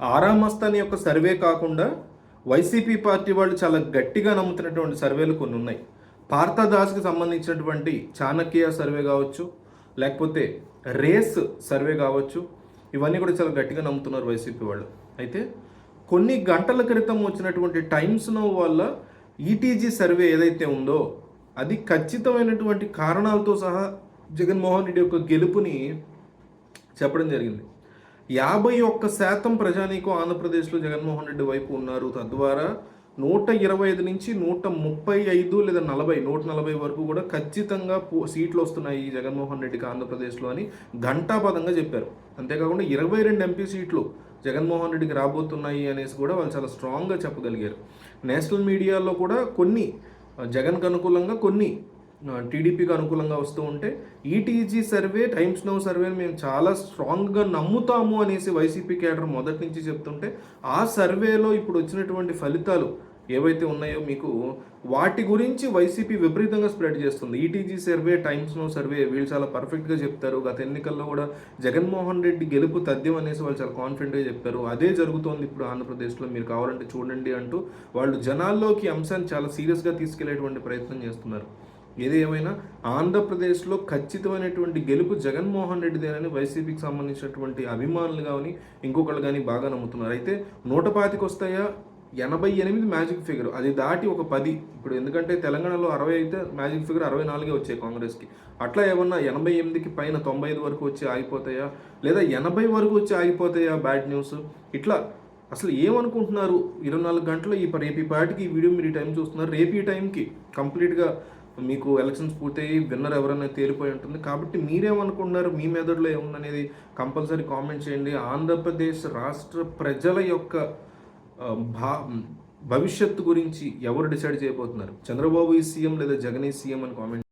ఆరామస్తాని యొక్క సర్వే కాకుండా YCP party వాళ్ళు చాలా గట్టిగా నమ్ముతున్నటువంటి సర్వేలు కొన్ని ఉన్నాయి. పార్థదాస్కి సంబంధించినటువంటి చాణక్య సర్వే కావచ్చు లేకపోతే రేస్ సర్వే కావచ్చు ఇవన్నీ కూడా చాలా గట్టిగా నమ్ముతున్నారు వైసీపీ వాళ్ళు. అయితే కొన్ని గంటల క్రితం వచ్చినటువంటి టైమ్స్ నో వల్ల ఈటీజీ సర్వే ఏదైతే ఉందో అది ఖచ్చితమైనటువంటి కారణాలతో సహా జగన్మోహన్ రెడ్డి యొక్క గెలుపుని చెప్పడం జరిగింది. యాభై ఒక్క శాతం ప్రజానీకం ఆంధ్రప్రదేశ్లో జగన్మోహన్ రెడ్డి వైపు ఉన్నారు. తద్వారా నూట ఇరవై ఐదు నుంచి నూట ముప్పై ఐదు లేదా నలభై నూట నలభై వరకు కూడా ఖచ్చితంగా సీట్లు వస్తున్నాయి జగన్మోహన్ రెడ్డికి ఆంధ్రప్రదేశ్లో అని ఘంటాపదంగా చెప్పారు. అంతేకాకుండా ఇరవై రెండు ఎంపీ సీట్లు జగన్మోహన్ రెడ్డికి రాబోతున్నాయి అనేసి కూడా వాళ్ళు చాలా స్ట్రాంగ్గా చెప్పగలిగారు. నేషనల్ మీడియాలో కూడా కొన్ని జగన్కు అనుకూలంగా కొన్ని టీడీపీకి అనుకూలంగా వస్తూ ఉంటే ఈటీజీ సర్వే టైమ్స్ నౌ సర్వేని మేము చాలా స్ట్రాంగ్గా నమ్ముతాము అనేసి వైసీపీ కేడర్ మొదటి నుంచి చెప్తుంటే ఆ సర్వేలో ఇప్పుడు వచ్చినటువంటి ఫలితాలు ఏవైతే ఉన్నాయో మీకు వాటి గురించి వైసీపీ విపరీతంగా స్ప్రెడ్ చేస్తుంది. ETG survey Times Now survey వీళ్ళు చాలా పర్ఫెక్ట్గా చెప్తారు. గత ఎన్నికల్లో కూడా జగన్మోహన్ రెడ్డి గెలుపు తథ్యం అనేసి వాళ్ళు చాలా కాన్ఫిడెంట్గా చెప్పారు. అదే జరుగుతోంది ఇప్పుడు ఆంధ్రప్రదేశ్లో. మీరు కావాలంటే చూడండి అంటూ వాళ్ళు జనాల్లోకి అంశాన్ని చాలా సీరియస్గా తీసుకెళ్ళేటువంటి ప్రయత్నం చేస్తున్నారు. ఏది ఏమైనా ఆంధ్రప్రదేశ్లో ఖచ్చితమైనటువంటి గెలుపు జగన్మోహన్ రెడ్డిదేనని వైసీపీకి సంబంధించినటువంటి అభిమానులు కానీ ఇంకొకళ్ళు కానీ బాగా నమ్ముతున్నారు. అయితే నూట పాతికి వస్తాయా? ఎనభై ఎనిమిది మ్యాజిక్ ఫిగర్. అది దాటి ఒక పది. ఇప్పుడు ఎందుకంటే తెలంగాణలో అరవై అయితే మ్యాజిక్ ఫిగర్ అరవై నాలుగే వచ్చాయి కాంగ్రెస్కి. అట్లా ఏమన్నా ఎనభై ఎనిమిదికి పైన తొంభై ఐదు వరకు వచ్చి ఆగిపోతాయా? లేదా ఎనభై వరకు వచ్చి ఆగిపోతాయా బ్యాడ్ న్యూస్? ఇట్లా అసలు ఏమనుకుంటున్నారు? ఇరవై నాలుగు గంటలు ఈ రేపు ఈ పాటికి ఈ వీడియో మీరు ఈ టైం చూస్తున్నారు. రేపు ఈ టైంకి కంప్లీట్గా మీకు ఎలక్షన్స్ పూర్తయి విన్నర్ ఎవరైనా తేలిపోయి ఉంటుంది. కాబట్టి మీరేమనుకుంటున్నారు? మీ మెదడులో ఏముందనేది కంపల్సరీ కామెంట్ చేయండి. ఆంధ్రప్రదేశ్ రాష్ట్ర ప్రజల యొక్క భా భవిష్యత్తు గురించి ఎవరు డిసైడ్ చేయబోతున్నారు? చంద్రబాబు ఈ సీఎం లేదా జగన్ ఈ సీఎం అని కామెంట్